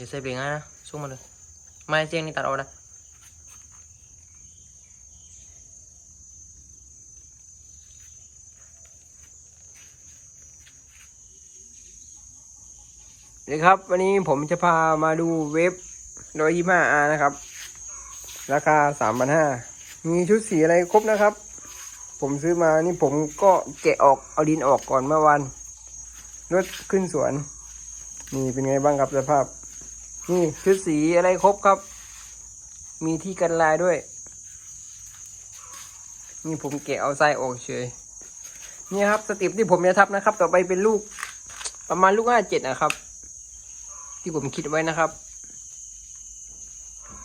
อย่าใส่เบรกนะสู้มาเลยไม่เสียงนี่ตัดออกนะสวัสดีครับ วันนี้ผมจะพามาดูเว็บ 125R นะครับ ราคา 3,500 มีชุดสีอะไรครบนะครับ ผมซื้อมานี่ผมก็แกะออกเอาดินออกก่อนเมื่อวานรถขึ้นสวน นี่เป็นไงบ้างครับสภาพ นี่ชุดสีอะไรครบครับ มีที่กันลายด้วย นี่ผมแกะเอาไส้ออกเฉยนี่ครับสติปที่ผมจะทับนะครับ ต่อไปเป็นลูก ประมาณลูกห้าเจ็ดนะครับ ที่ผมคิดไว้นะครับ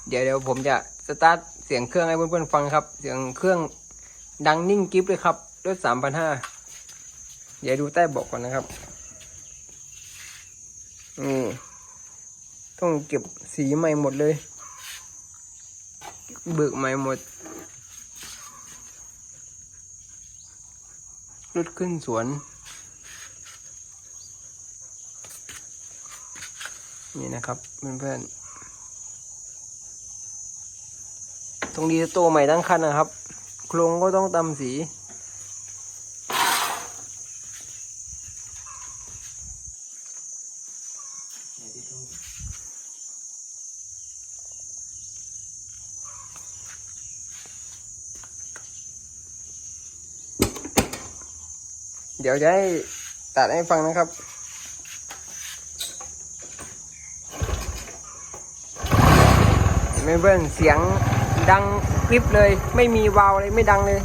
เดี๋ยวเดี๋ยวผมจะสตาร์ทเสียงเครื่องให้เพื่อนๆฟังครับ เสียงเครื่องดังนิ่งกิฟเลยครับด้วยสามพันห้าเดี๋ยวดูใต้บอกก่อนนะครับนี่ ต้องเก็บสีใหม่หมดเลย เบิกใหม่หมด รถขึ้นสวน นี่นะครับเพื่อนๆตรงดีโตใหม่ทั้งคันนะครับ โครงก็ต้องตำสี เดี๋ยวจะให้ตัดให้ฟังนะครับเห็นไหมเพื่อนเสียงดังกริบเลย ไม่มีวาวอะไรไม่ดังเลย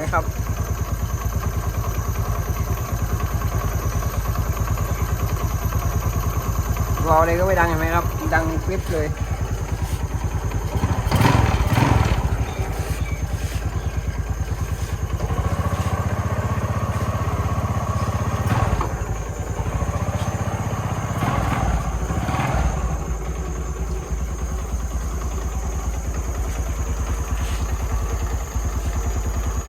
นะครับวาวอะไรก็ไม่ดังเห็นไหมครับ ดังกริบเลย